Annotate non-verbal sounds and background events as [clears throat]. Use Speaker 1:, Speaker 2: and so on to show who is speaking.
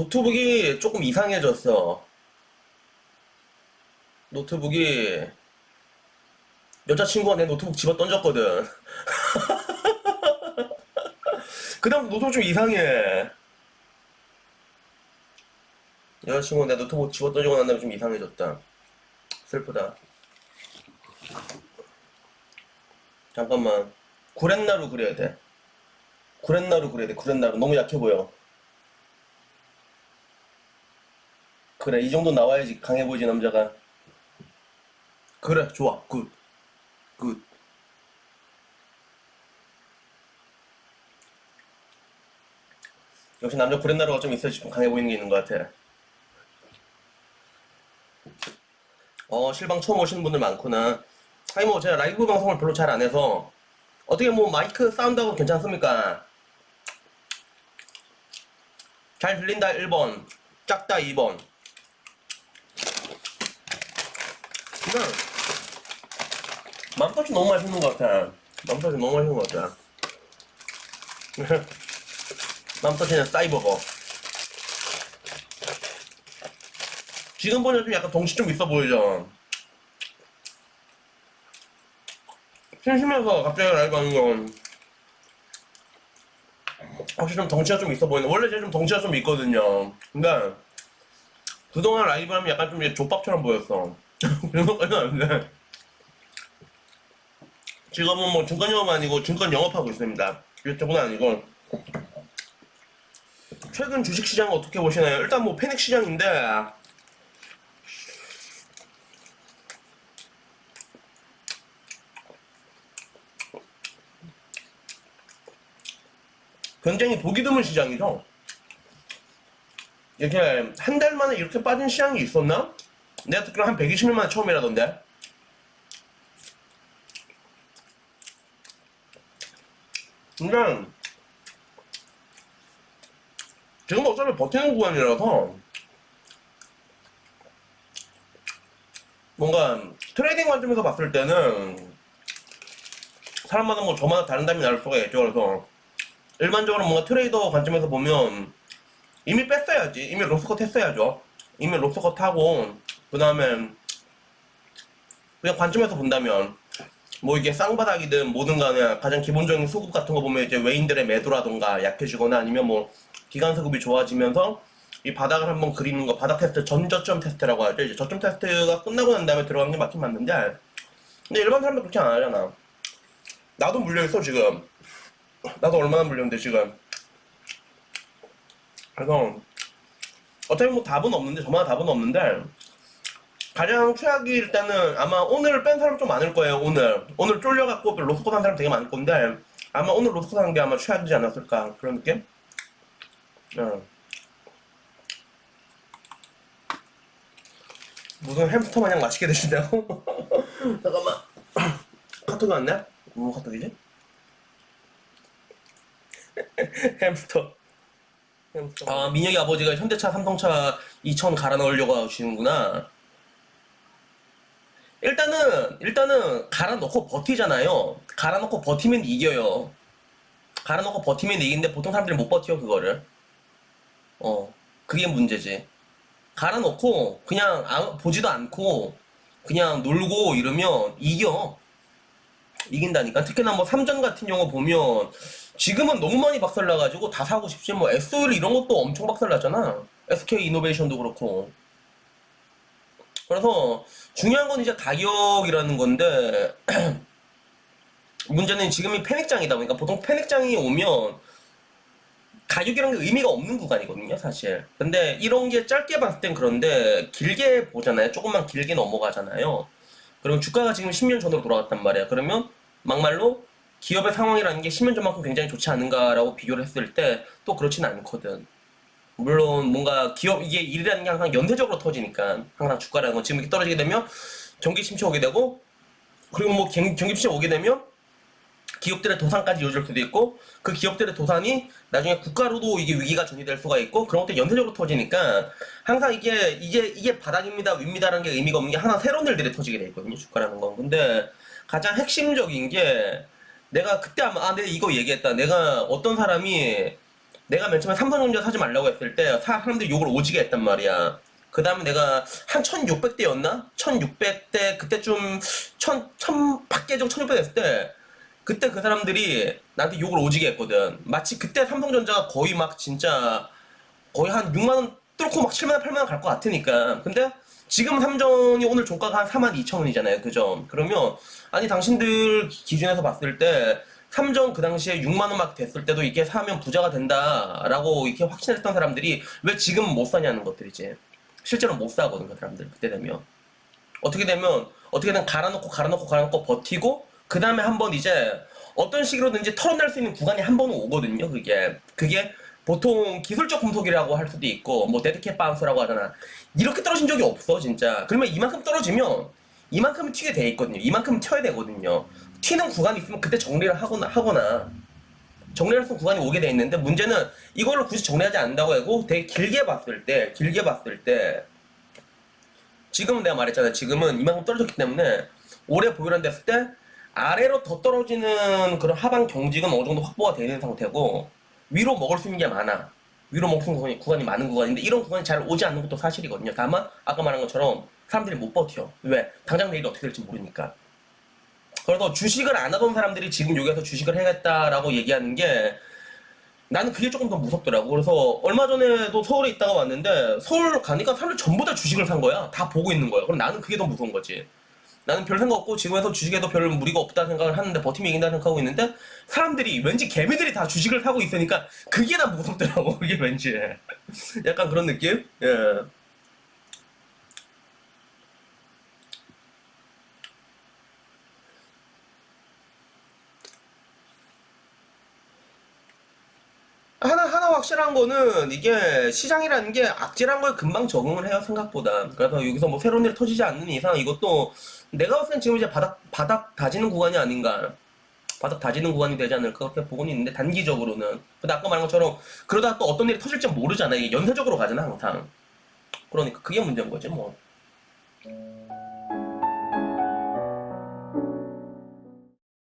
Speaker 1: 노트북이 조금 이상해졌어. 노트북이 여자친구가 내 노트북 집어 던졌거든. [laughs] 그 다음 노트북 좀 이상해. 여자친구가 내 노트북 집어 던지고 난 다음에 좀 이상해졌다. 슬프다. 잠깐만. 구렛나루 그려야 돼. 구렛나루 그려야 돼. 구렛나루. 너무 약해 보여. 그래, 이 정도 나와야지 강해 보이지, 남자가. 그래, 좋아. 굿. 굿. 역시 남자 구렛나루가 좀 있어야 좀 강해 보이는 게 있는 것 같아. 어, 실방 처음 오시는 분들 많구나. 아니, 뭐, 제가 라이브 방송을 별로 잘 안 해서, 어떻게 뭐, 마이크 사운드하고 괜찮습니까? 잘 들린다, 1번. 작다, 2번. 그냥, 맘터치 너무 맛있는 것 같아. 맘터치 너무 맛있는 것 같아. 맘터치는 사이버거. 지금 보면 좀 약간 덩치 좀 있어 보이죠? 심심해서 갑자기 라이브 하는 건 확실히 좀 덩치가 좀 있어 보이네. 원래 제가 좀 덩치가 좀 있거든요. 근데 그동안 라이브 하면 약간 좀 족밥처럼 보였어. [laughs] 그런 것까지는 아닌데. 지금은 뭐 증권 영업 아니고 증권 영업하고 있습니다. 유튜브는 아니고. 최근 주식 시장 어떻게 보시나요? 일단 뭐 패닉 시장인데 굉장히 보기 드문 시장이죠. 이렇게 한 달 만에 이렇게 빠진 시장이 있었나? 내가 듣기로 한 120일 만에 처음이라던데. 근데 지금 어차피 버티는 구간이라서 뭔가 트레이딩 관점에서 봤을 때는 사람마다 뭐 저마다 다른 답이 나올 수가 있죠. 그래서 일반적으로 뭔가 트레이더 관점에서 보면 이미 뺐어야지. 이미 로스컷 했어야죠. 이미 로스컷 하고 그 다음에 그냥 관점에서 본다면 뭐 이게 쌍바닥이든 뭐든 간에 가장 기본적인 수급 같은 거 보면 이제 외인들의 매도라던가 약해지거나 아니면 뭐 기간 수급이 좋아지면서 이 바닥을 한번 그리는 거 바닥 테스트 전저점 테스트라고 하죠. 이제 저점 테스트가 끝나고 난 다음에 들어가는 게 맞긴 맞는데 근데 일반 사람들 그렇게 안 하잖아. 나도 물려있어 지금. 나도 얼마나 물렸는데 지금. 그래서 어차피 뭐 답은 없는데 저마다 답은 없는데 가장 최악일 때는 아마 오늘 뺀 사람 좀 많을 거예요 오늘 오늘 쫄려갖고 로스컷 한 사람 되게 많을 건데 아마 오늘 로스컷 하는 게 아마 최악이지 않았을까 그런 느낌? 어. 무슨 햄스터 마냥 맛있게 드신다고? [laughs] 잠깐만 [coughs] 카톡이 왔네? 뭐 카톡이지? [laughs] 햄스터 햄스터 아 민혁이 아버지가 현대차 삼성차 2000 갈아 넣으려고 하시는구나 일단은 일단은 갈아 넣고 버티잖아요. 갈아 넣고 버티면 이겨요. 갈아 넣고 버티면 이기는데 보통 사람들이 못 버텨 그거를. 어 그게 문제지. 갈아 넣고 그냥 아무- 보지도 않고 그냥 놀고 이러면 이겨. 이긴다니까. 특히나 뭐 3전 같은 경우 보면 지금은 너무 많이 박살나가지고 다 사고 싶지. 뭐 SOL 이런 것도 엄청 박살났잖아. SK 이노베이션도 그렇고. 그래서 중요한 건 이제 가격이라는 건데 [clears throat] 문제는 지금이 패닉장이다 보니까 보통 패닉장이 오면 가격이라는 게 의미가 없는 구간이거든요 사실. 근데 이런 게 짧게 봤을 땐 그런데 길게 보잖아요. 조금만 길게 넘어가잖아요. 그러면 주가가 지금 10년 전으로 돌아갔단 말이야 그러면 막말로 기업의 상황이라는 게 10년 전만큼 굉장히 좋지 않은가라고 비교를 했을 때 또 그렇진 않거든 물론 뭔가 기업 이게 일이라는 게 항상 연쇄적으로 터지니까 항상 주가라는 건 지금 이렇게 떨어지게 되면 경기 침체 오게 되고 그리고 뭐 경, 경기 침체 오게 되면 기업들의 도산까지 이어질 수도 있고 그 기업들의 도산이 나중에 국가로도 이게 위기가 전이될 수가 있고 그런 것들이 연쇄적으로 터지니까 항상 이게 이게 이게 바닥입니다 윗니다라는 게 의미가 없는 게 하나 새로운 일들이 터지게 돼 있거든요 주가라는 건. 근데 가장 핵심적인 게 내가 그때 아마 아 내가 이거 얘기했다. 내가 어떤 사람이 내가 맨 처음에 삼성전자 사지 말라고 했을 때 사- 사람들이 욕을 오지게 했단 말이야. 그 다음에 내가 한 1600대였나? 1600대, 그때쯤 1000, 1000 밖에 좀 1600 됐을 때, 그때 그 사람들이 나한테 욕을 오지게 했거든. 마치 그때 삼성전자가 거의 막 진짜, 거의 한 6만원 뚫고 막 7만원, 8만원 갈 것 같으니까. 근데 지금 삼성이 오늘 종가가 한 4만 2천 원이잖아요. 그죠? 그러면, 아니, 당신들 기준에서 봤을 때, 삼성 그 당시에 6만 원 막 됐을 때도 이렇게 사면 부자가 된다라고 이렇게 확신했던 사람들이 왜 지금 못 사냐는 것들이지. 실제로 못 사거든, 그 사람들. 그때 되면. 어떻게 되면, 어떻게든 갈아놓고, 갈아놓고, 갈아놓고 버티고, 그 다음에 한번 이제 어떤 식으로든지 털어낼 수 있는 구간이 한 번은 오거든요, 그게. 그게 보통 기술적 금속이라고 할 수도 있고, 뭐, 데드캣 바운스라고 하잖아. 이렇게 떨어진 적이 없어, 진짜. 그러면 이만큼 떨어지면, 이만큼은 튀게 돼 있거든요. 이만큼은 튀어야 되거든요. 튀는 구간이 있으면 그때 정리를 하거나, 하거나, 정리할 수 구간이 오게 돼 있는데, 문제는 이걸로 굳이 정리하지 않는다고 하고, 되게 길게 봤을 때, 길게 봤을 때, 지금은 내가 말했잖아. 지금은 이만큼 떨어졌기 때문에, 오래 보유한 됐을 때, 아래로 더 떨어지는 그런 하방 경직은 어느 정도 확보가 되어 있는 상태고, 위로 먹을 수 있는 게 많아. 위로 있는 구간이, 구간이 많은 구간인데, 이런 구간이 잘 오지 않는 것도 사실이거든요. 다만, 아까 말한 것처럼, 사람들이 못 버텨. 왜? 당장 내일이 어떻게 될지 모르니까. 그래서 주식을 안 하던 사람들이 지금 여기서 주식을 해야겠다라고 얘기하는 게 나는 그게 조금 더 무섭더라고. 그래서 얼마 전에도 서울에 있다가 왔는데 서울 가니까 사람들 전부 다 주식을 산 거야. 다 보고 있는 거야. 그럼 나는 그게 더 무서운 거지. 나는 별 생각 없고 지금에서 주식에도 별 무리가 없다 생각을 하는데 버티면 이긴다 생각하고 있는데 사람들이 왠지 개미들이 다 주식을 사고 있으니까 그게 난 무섭더라고. [laughs] 그게 왠지 약간 그런 느낌? 예. 하나 하나 확실한 거는 이게 시장이라는 게 악질한 걸 금방 적응을 해요 생각보다. 그래서 여기서 뭐 새로운 일 터지지 않는 이상 이것도 내가 봤을 땐 지금 이제 바닥 바닥 다지는 구간이 아닌가. 바닥 다지는 구간이 되지 않을까 그렇게 보고는 있는데 단기적으로는. 근데 아까 말한 것처럼 그러다 또 어떤 일이 터질지 모르잖아. 이게 연쇄적으로 가잖아 항상. 그러니까 그게 문제인 거지 뭐.